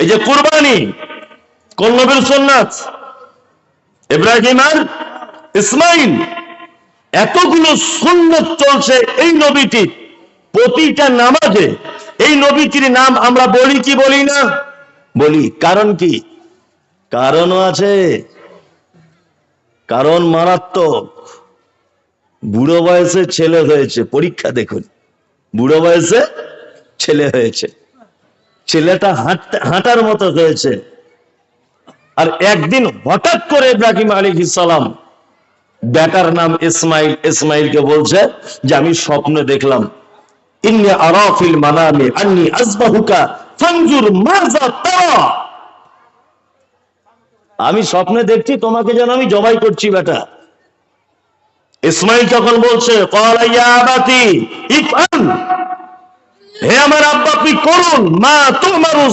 এই যে কুরবানি কোন নবীর সুন্নাত, ইব্রাহিম আর ইসমাইল, এতগুলো সুন্নত চলছে এই নবীটি প্রতিটা নামাজে এই নবীটির নাম আমরা বলি কি বলি না? বলি, কারণ কি? কারণও আছে, কারণ মারাত্মক। বুড়ো বয়সে ছেলে হয়েছে, পরীক্ষা দেখুন। বুড়ো বয়সে ছেলে হয়েছে। ছেলেটা হাঁটার মতো হয়েছে। আর একদিন হঠাৎ করে ইব্রাহিম আলী সালাম বেটার নাম ইসমাইল, ইসমাইলকে বলছে যে, আমি স্বপ্ন দেখলাম। আমি স্বপ্নে দেখছি, তোমাকে যেন আমি জবাই করছি, বেটা। ইসমাইল তখন বলছে ক্বালা ইয়া আবাতি, ইফআল। হে আমার আব্বা, আপনি করুন। মা তোমারু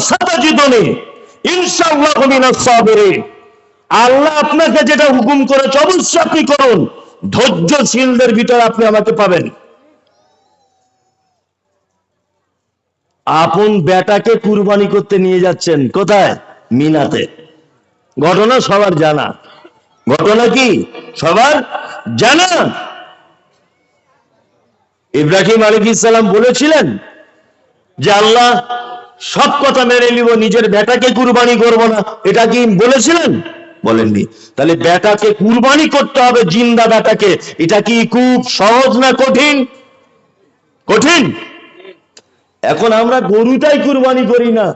মিনাস সাবিরিন। আল্লাহ আপনাকে যেটা হুকুম করেছে, অবশ্যই আপনি করুন। ধৈর্যশীলদের ভিতরে আপনি আমাকে পাবেন। আপন বেটাকে কুরবানি করতে নিয়ে যাচ্ছেন কোথায়? মিনাতে। ঘটনা সবার জানা। ঘটনা কি? সবার জানা। ইব্রাহিম আলী ইসলাম বলেছিলেন যে আল্লাহ সব কথা মেনে নিব, নিজের বেটাকে কুরবানি করব না। এটা কি বলেছিলেন? বলেননি। তাহলে বেটাকে কুরবানি করতে হবে জিন্দা বেটাকে। এটা কি খুব সহজ না কঠিন? কঠিন? এখন আমরা গরুটাই কুরবানি করি না,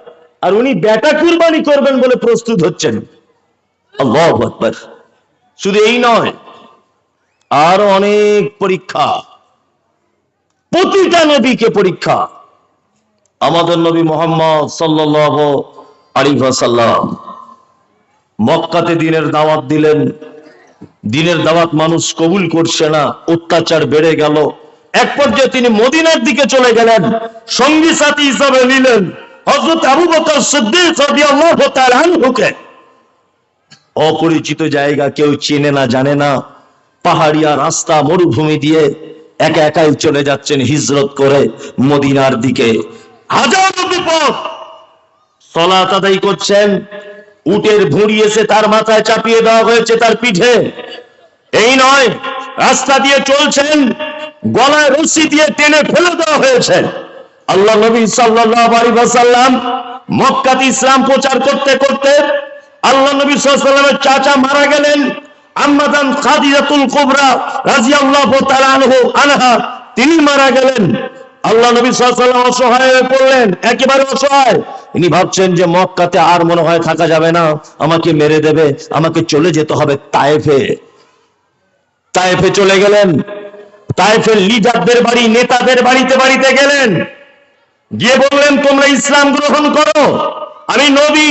আর উনি বেটা কুরবানি করবেন বলে প্রস্তুত হচ্ছেন। শুধু এই নয়, আর অনেক পরীক্ষা, প্রতিটা নবীকে পরীক্ষা। আমাদের নবী মোহাম্মদ সাল্লাহ আলী সাল্লাম মক্কাতে দিনের দাওয়াত দিলেন। দিনের দাওয়াত মানুষ কবুল করছে না, অত্যাচার বেড়ে গেল। এক পর্যায়ে তিনি মদিনার দিকে চলে গেলেন, সঙ্গী সাথী হিসাবে নিলেন হজরত আবু বকর সিদ্দিক অপরিচিত জায়গা কেউ চেনে না, জানে না। পাহাড়িয়া রাস্তা, মরুভূমি দিয়ে একা একাই চলে যাচ্ছেন হিজরত করে মদিনার দিকে। হাজারো বিপদ সলাত আদায় করছেন, উটের ভুঁড়ি এসে তার মাথায় চাপিয়ে দেওয়া হয়েছে তার পিঠে। এই নয়, রাস্তা দিয়ে চলছেন, গলায় রশ্মি দিয়ে টেনে ফেলে দেওয়া হয়েছে। আল্লাহ নবী ওয়াসাল্লাম মক্কাতে ইসলাম প্রচার করতে করতে আল্লাহ নবী ওয়াসাল্লামের চাচা মারা গেলেন। আম্মাদান খাদিজাতুল কুবরা রাদিয়াল্লাহু তাআলা আনহা, তিনি মারা গেলেন। আল্লাহ নবী ওয়াসাল্লাম অসহায় হয়ে পড়লেন, একেবারে অসহায়। ইনি ভাবছেন যে মক্কাতে আর মনে হয় থাকা যাবে না, আমাকে মেরে দেবে, আমাকে চলে যেতে হবে তায়েফে। তায়েফে চলে গেলেন। তায়েফের লিডারদের বাড়ি, নেতাদের বাড়িতে বাড়িতে গেলেন। গিয়ে বললেন, তোমরা ইসলাম গ্রহণ করো। আমি নবী,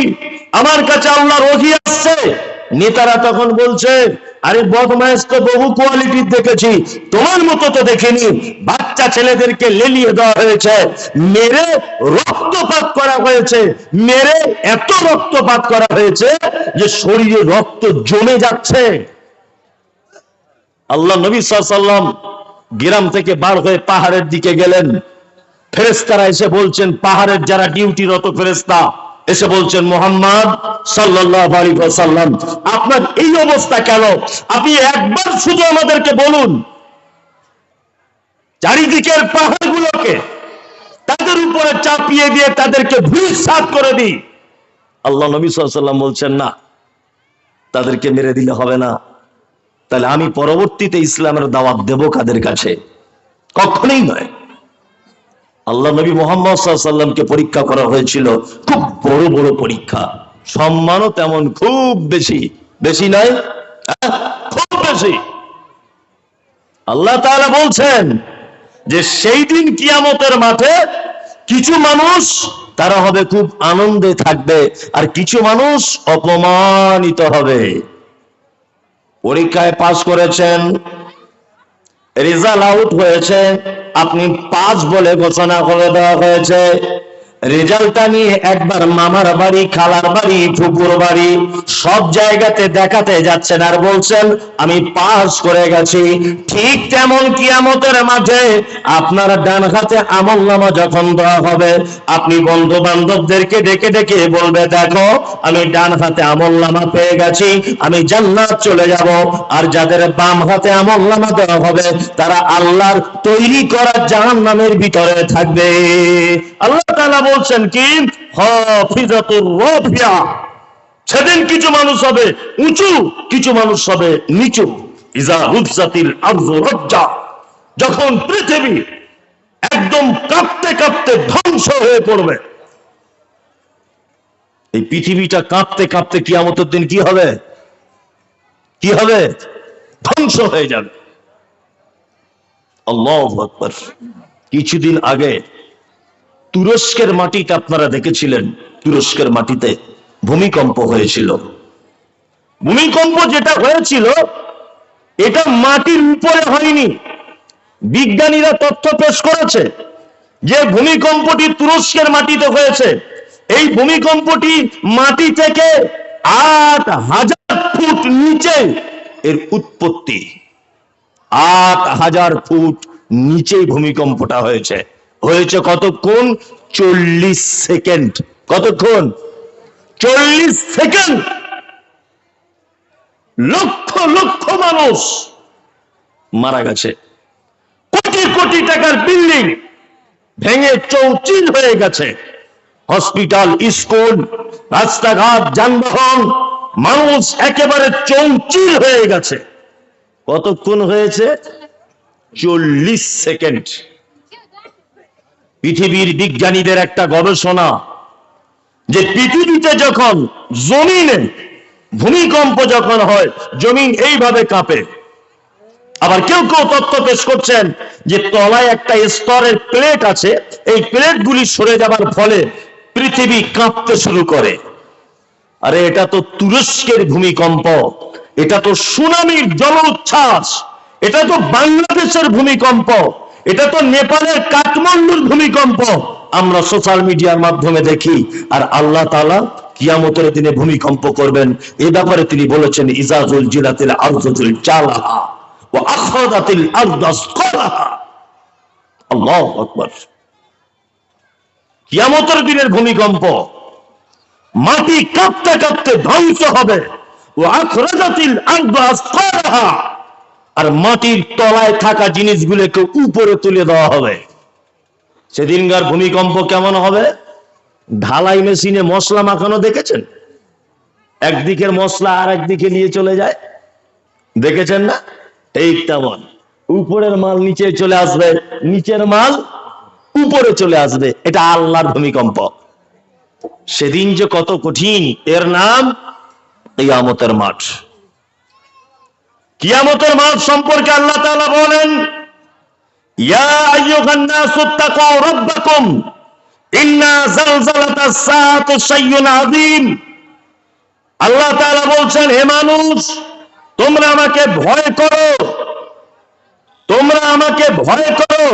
আমার কাছে আল্লাহ রহি আসছে নেতারা তখন বলছে, আরে বদমাইশ তো বহু কোয়ালিটির দেখেছি। তোমার মতো তো দেখিনি। বাচ্চা ছেলেদেরকে লেলিয়ে দেওয়া হয়েছে। মেরে রক্তপাত করা হয়েছে। মেরে এত রক্তপাত করা হয়েছে যে শরীরে রক্ত জমে যাচ্ছে। আল্লাহ নবী সাল্লাম গ্রাম থেকে বার হয়ে পাহাড়ের দিকে গেলেন। ফেরেস্তারা এসে বলছেন, পাহাড়ের যারা ডিউটিরত ফেরেস্তা এসে বলছেন, মোহাম্মদ ওয়াসাল্লাম, আপনার এই অবস্থা কেন? আপনি একবার শুধু আমাদেরকে বলুন। চারিদিকের পাহাড়গুলোকে তাদের উপরে চাপিয়ে দিয়ে তাদেরকে ভূমিসাৎ করে দিই। আল্লাহ নবী সাল্লাম বলছেন, না, তাদেরকে মেরে দিলে হবে না। তাহলে আমি পরবর্তীতে ইসলামের দাওয়াত দেব কাদের কাছে? কখনোই নয়। আল্লাহ নবী মোহাম্মদ সাল্লামকে পরীক্ষা করা হয়েছিল। খুব বড় বড় পরীক্ষা। সম্মানও তেমন খুব বেশি। বেশি নয় হ্যাঁ? খুব বেশি। আল্লাহ তাআলা বলছেন যে সেই দিন কিয়ামতের মাঠে কিছু মানুষ, তারা হবে খুব আনন্দে থাকবে আর কিছু মানুষ অপমানিত হবে। পরীক্ষায় পাশ করেছেন, রেজাল্ট আউট হয়েছে। আপনি পাঁচ বলে ঘোষণা করে দেওয়া হয়েছে। রেজাল্টটা নিয়ে একবার মামার বাড়ি, খালার বাড়ি, ফুপুর বাড়ি, সব জায়গাতে দেখাতে যাচ্ছেন আর বলছেন, আমি পাস করে গেছি। ঠিক তেমন কিয়ামতের মাঝে আপনার ডান হাতে আমল নামা যখন দেওয়া হবে, আপনি বন্ধু বান্ধবদেরকে ডেকে ডেকে বলবে, দেখো, আমি ডান হাতে আমল নামা পেয়ে গেছি, আমি জান্নাত চলে যাব। আর যাদের বাম হাতে আমল নামা দেওয়া হবে, তারা আল্লাহর তৈরি করা জাহান নামের ভিতরে থাকবে। আল্লাহ তাআলা বলছেন কি? সেদিন কিছু মানুষ হবে উঁচু, কিছু মানুষ হবে নিচু। ইজা আরজু রজ্জা। যখন পৃথিবী একদম কাঁপতে কাঁপতে ধ্বংস হয়ে পড়বে, এই পৃথিবীটা কাঁপতে কাঁপতে কিয়ামতের দিন কি হবে? কি হবে? ধ্বংস হয়ে যাবে। কিছুদিন আগে তুরস্কের মাটিতে আপনারা দেখেছিলেন, তুরস্কের মাটিতে ভূমিকম্প হয়েছিল। ভূমিকম্প যেটা হয়েছিল, এটা মাটির উপরে হয়নি। বিজ্ঞানীরা তথ্য পেশ করেছে যে ভূমিকম্পটি তুরস্কের মাটিতে হয়েছে। এই ভূমিকম্পটি মাটি থেকে আট হাজার ফুট নিচে এর উৎপত্তি। আট হাজার ফুট নিচেই ভূমিকম্পটা হয়েছে। হয়েছে কতক্ষণ? চল্লিশ সেকেন্ড। কতক্ষণ? চল্লিশ সেকেন্ড। লক্ষ লক্ষ মানুষ মারা গেছে। কোটি কোটি টাকার বিল্ডিং ভেঙে চৌচিল হয়ে গেছে। হসপিটাল, স্কুল, রাস্তাঘাট, যানবাহন, মানুষ একেবারে চৌচিল হয়ে গেছে। কতক্ষণ হয়েছে? চল্লিশ সেকেন্ড। পৃথিবীর বিজ্ঞানীদের একটা গবেষণা যে পৃথিবীতে যখন জমিনে, ভূমিকম্প যখন হয়, জমিন এইভাবে কাঁপে। আবার কেউ কেউ তথ্য পেশ করছেন যে তলায় একটা স্তরের প্লেট আছে, এই প্লেটগুলি সরে যাবার ফলে পৃথিবী কাঁপতে শুরু করে। আরে, এটা তো তুরস্কের ভূমিকম্প, এটা তো সুনামির জল উচ্ছ্বাস এটা তো বাংলাদেশের ভূমিকম্প। এটা তো নেপালের কাঠমান্ডুর ভূমিকম্প। আমরা সোশ্যাল মিডিয়ার মাধ্যমে দেখি, আর আল্লাহ তালা কিয়ামতের দিনে ভূমিকম্প করবেন। এ ব্যাপারে তিনি বলেছেন, ইজাজুল জিলাতিল আরজুল চালাহা ও আখরাতিল আরদ আসকালাহা আল্লাহু আকবার। কিয়ামতের দিনের ভূমিকম্প মাটি কাঁপতে কাঁপতে ধ্বংস হবে। ও আখরাজাতিল আরদ আসকালাহা আর মাটির তলায় থাকা জিনিসগুলোকে উপরে তুলে দেওয়া হবে। সেদিনকার ভূমিকম্প কেমন হবে? ঢালাই মেশিনে মশলা মাখানো দেখেছেন? একদিকের মশলা আর একদিকে নিয়ে চলে যায়। দেখেছেন না? এই তেমন। উপরের মাল নিচে চলে আসবে, নিচের মাল উপরে চলে আসবে। এটা আল্লাহর ভূমিকম্প। সেদিন যে কত কঠিন, এর নাম এই আমতের মাঠ। কিয়ামতের মাঠ সম্পর্কে আল্লাহ তাআলা বলেন আল্লাহ বলছেন, হে মানুষ, তোমরা আমাকে ভয় করো, তোমরা আমাকে ভয় করো।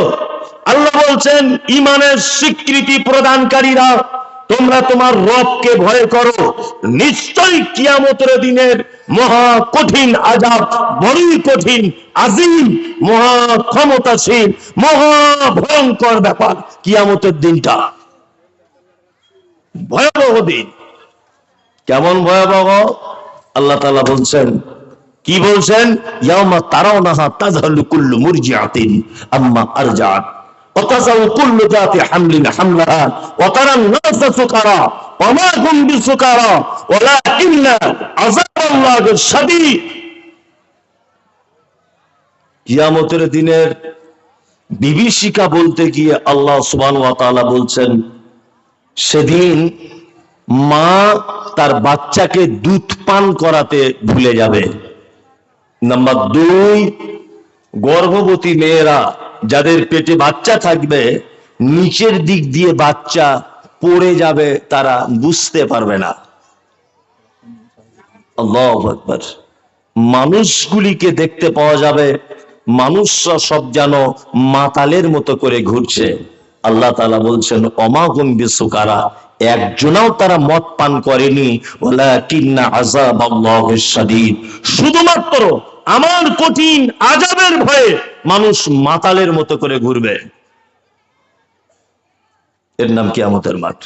আল্লাহ বলছেন ইমানের স্বীকৃতি প্রদানকারীরা তোমরা তোমার রবকে ভয় করো। নিশ্চয়ই কিয়ামতের দিনের মহা কঠিন আজাব বড়ই কঠিন, আজিম, মহা ক্ষমতাশীল, মহা ভয়ঙ্কর ব্যাপার কিয়ামতের দিনটা। ভয়াবহ দিন। কেমন ভয়াবহ? আল্লাহ তাআলা বলছেন, কি বলছেন? ইয়ামা তারাউনাহা তাযহালু কুল্লু মুরজিআতিন আম্মা আরজাআত। وتزع كل ذات حمل حملها وترى الناس سكارى وما هم بسكارى ولكن عذاب الله شديد কিয়ামতের দিনের বিভীষিকা বলতে গিয়ে আল্লাহ সুবহানাহু ওয়া তাআলা বলছেন সেদিন মা তার বাচ্চাকে দুধ পান করাতে ভুলে যাবে নাম্বার দুই গর্ভবতী মেয়েরা যাদের পেটে বাচ্চা থাকবে, নিচের দিক দিয়ে বাচ্চা পড়ে যাবে তারা বুঝতে পারবে না। মানুষগুলিকে দেখতে পাওয়া যাবে, মানুষরা সব যেন মাতালের মতো করে ঘুরছে। আল্লাহ তাআলা বলছেন অমাহুম বিসুকারা। একজনাও তারা মদ পান করেনি। শুধুমাত্র আমার কঠিন আজাবের ভয়ে মানুষ মাতালের মতো করে ঘুরবে। এর নাম কি আমাদের মাঠ।